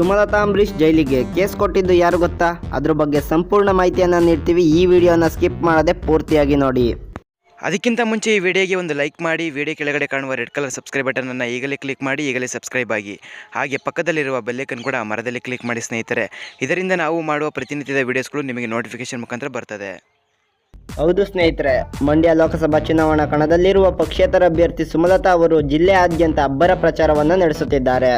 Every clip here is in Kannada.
ಸುಮಲತಾ ಅಂಬರೀಶ್ ಜೈಲಿಗೆ ಕೇಸ್ ಕೊಟ್ಟಿದ್ದು ಯಾರು ಗೊತ್ತಾ? ಅದ್ರ ಬಗ್ಗೆ ಸಂಪೂರ್ಣ ಮಾಹಿತಿಯನ್ನು ನೀಡ್ತೀವಿ. ಈ ವಿಡಿಯೋನ ಸ್ಕಿಪ್ ಮಾಡದೆ ಪೂರ್ತಿಯಾಗಿ ನೋಡಿ. ಅದಕ್ಕಿಂತ ಮುಂಚೆ ಈ ವಿಡಿಯೋಗೆ ಒಂದು ಲೈಕ್ ಮಾಡಿ ವಿಡಿಯೋ ಕೆಳಗಡೆ ಕಾಣುವ ರೆಡ್ ಕಲರ್ ಸಬ್ಸ್ಕ್ರೈಬ್ ಬಟನನ್ನು ಈಗಲೇ ಕ್ಲಿಕ್ ಮಾಡಿ ಈಗಲೇ ಸಬ್ಸ್ಕ್ರೈಬ್ ಆಗಿ. ಹಾಗೆ ಪಕ್ಕದಲ್ಲಿರುವ ಬೆಲ್ಲೈಕನ್ ಕೂಡ ಮರದಲ್ಲಿ ಕ್ಲಿಕ್ ಮಾಡಿ ಸ್ನೇಹಿತರೆ. ಇದರಿಂದ ನಾವು ಮಾಡುವ ಪ್ರತಿನಿತ್ಯದ ವಿಡಿಯೋಸ್ಗಳು ನಿಮಗೆ ನೋಟಿಫಿಕೇಶನ್ ಮುಖಾಂತರ ಬರ್ತದೆ. ಹೌದು ಸ್ನೇಹಿತರೆ ಮಂಡ್ಯ ಲೋಕಸಭಾ ಚುನಾವಣಾ ಕಣದಲ್ಲಿರುವ ಪಕ್ಷೇತರ ಅಭ್ಯರ್ಥಿ ಸುಮಲತಾ ಅವರು ಜಿಲ್ಲೆಯಾದ್ಯಂತ ಅಬ್ಬರ ಪ್ರಚಾರವನ್ನು ನಡೆಸುತ್ತಿದ್ದಾರೆ.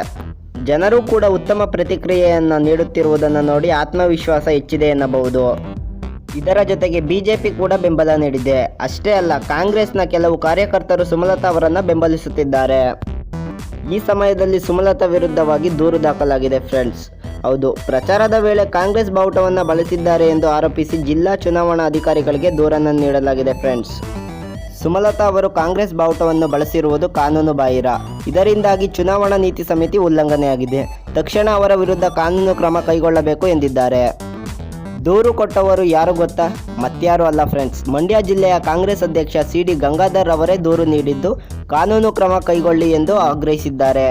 ಜನರು ಕೂಡ ಉತ್ತಮ ಪ್ರತಿಕ್ರಿಯೆಯನ್ನು ನೀಡುತ್ತಿರುವುದನ್ನು ನೋಡಿ ಆತ್ಮವಿಶ್ವಾಸ ಹೆಚ್ಚಿದೆ ಎನ್ನಬಹುದು. ಇದರ ಜೊತೆಗೆ ಬಿಜೆಪಿ ಕೂಡ ಬೆಂಬಲ ನೀಡಿದೆ. ಅಷ್ಟೇ ಅಲ್ಲ, ಕಾಂಗ್ರೆಸ್ನ ಕೆಲವು ಕಾರ್ಯಕರ್ತರು ಸುಮಲತಾ ಅವರನ್ನು ಬೆಂಬಲಿಸುತ್ತಿದ್ದಾರೆ. ಈ ಸಮಯದಲ್ಲಿ ಸುಮಲತಾ ವಿರುದ್ಧವಾಗಿ ದೂರು ದಾಖಲಾಗಿದೆ ಫ್ರೆಂಡ್ಸ್. ಹೌದು, ಪ್ರಚಾರದ ವೇಳೆ ಕಾಂಗ್ರೆಸ್ ಬಾವುಟವನ್ನು ಬಳಸಿದ್ದಾರೆ ಎಂದು ಆರೋಪಿಸಿ ಜಿಲ್ಲಾ ಚುನಾವಣಾ ಅಧಿಕಾರಿಗಳಿಗೆ ದೂರನ್ನು ನೀಡಲಾಗಿದೆ ಫ್ರೆಂಡ್ಸ್. ಸುಮಲತಾ ಅವರು ಕಾಂಗ್ರೆಸ್ ಬಾವುಟವನ್ನು ಬಳಸಿರುವುದು ಕಾನೂನು ಬಾಹಿರ. ಇದರಿಂದಾಗಿ ಚುನಾವಣಾ ನೀತಿ ಸಮಿತಿ ಉಲ್ಲಂಘನೆಯಾಗಿದೆ. ತಕ್ಷಣ ಅವರ ವಿರುದ್ಧ ಕಾನೂನು ಕ್ರಮ ಕೈಗೊಳ್ಳಬೇಕು ಎಂದಿದ್ದಾರೆ. ದೂರು ಕೊಟ್ಟವರು ಯಾರು ಗೊತ್ತಾ? ಮತ್ಯಾರು ಅಲ್ಲ ಫ್ರೆಂಡ್ಸ್. ಮಂಡ್ಯ ಜಿಲ್ಲೆಯ ಕಾಂಗ್ರೆಸ್ ಅಧ್ಯಕ್ಷ ಸಿ ಡಿ ಗಂಗಾಧರ್ ಅವರೇ ದೂರು ನೀಡಿದ್ದು ಕಾನೂನು ಕ್ರಮ ಕೈಗೊಳ್ಳಿ ಎಂದು ಆಗ್ರಹಿಸಿದ್ದಾರೆ.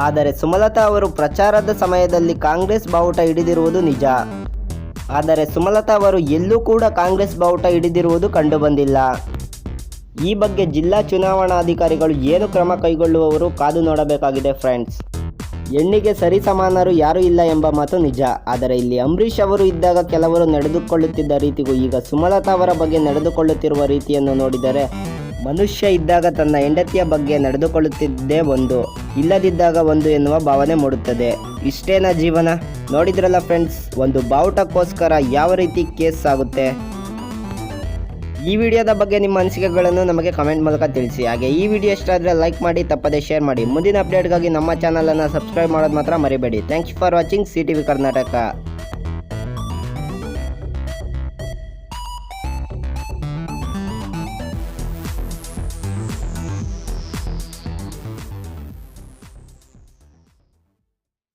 ಆದರೆ ಸುಮಲತಾ ಅವರು ಪ್ರಚಾರದ ಸಮಯದಲ್ಲಿ ಕಾಂಗ್ರೆಸ್ ಬಾವುಟ ಹಿಡಿದಿರುವುದು ನಿಜ. ಆದರೆ ಸುಮಲತಾ ಅವರು ಎಲ್ಲೂ ಕೂಡ ಕಾಂಗ್ರೆಸ್ ಬಾವುಟ ಹಿಡಿದಿರುವುದು ಕಂಡುಬಂದಿಲ್ಲ. ಈ ಬಗ್ಗೆ ಜಿಲ್ಲಾ ಚುನಾವಣಾಧಿಕಾರಿಗಳು ಏನು ಕ್ರಮ ಕೈಗೊಳ್ಳುವವರು ಕಾದು ನೋಡಬೇಕಾಗಿದೆ ಫ್ರೆಂಡ್ಸ್. ಹೆಣ್ಣಿಗೆ ಸರಿಸಮಾನರು ಯಾರೂ ಇಲ್ಲ ಎಂಬ ಮಾತು ನಿಜ. ಆದರೆ ಇಲ್ಲಿ ಅಂಬರೀಷ್ ಅವರು ಇದ್ದಾಗ ಕೆಲವರು ನಡೆದುಕೊಳ್ಳುತ್ತಿದ್ದ ರೀತಿಗೂ ಈಗ ಸುಮಲತಾ ಅವರ ಬಗ್ಗೆ ನಡೆದುಕೊಳ್ಳುತ್ತಿರುವ ರೀತಿಯನ್ನು ನೋಡಿದರೆ, ಮನುಷ್ಯ ಇದ್ದಾಗ ತನ್ನ ಹೆಂಡತಿಯ ಬಗ್ಗೆ ನಡೆದುಕೊಳ್ಳುತ್ತಿದ್ದೇ ಒಂದು, ಇಲ್ಲದಿದ್ದಾಗ ಒಂದು ಎನ್ನುವ ಭಾವನೆ ಮೂಡುತ್ತದೆ. ಇಷ್ಟೇನ ಜೀವನ? ನೋಡಿದ್ರಲ್ಲ ಫ್ರೆಂಡ್ಸ್, ಒಂದು ಬಾವುಟಕ್ಕೋಸ್ಕರ ಯಾವ ರೀತಿ ಕೇಸ್ ಆಗುತ್ತೆ? ಈ ವಿಡಿಯೋದ ಬಗ್ಗೆ ನಿಮ್ಮ ಅನಿಸಿಕೆಗಳನ್ನು ನಮಗೆ ಕಮೆಂಟ್ ಮೂಲಕ ತಿಳಿಸಿ. ಹಾಗೆ ಈ ವಿಡಿಯೋ ಇಷ್ಟ ಆದರೆ ಲೈಕ್ ಮಾಡಿ, ತಪ್ಪದೇ ಶೇರ್ ಮಾಡಿ. ಮುಂದಿನ ಅಪ್ಡೇಟ್ಗಾಗಿ ನಮ್ಮ ಚಾನಲನ್ನು ಸಬ್ಸ್ಕ್ರೈಬ್ ಮಾಡೋದು ಮಾತ್ರ ಮರಿಬೇಡಿ. Thanks for watching C Karnataka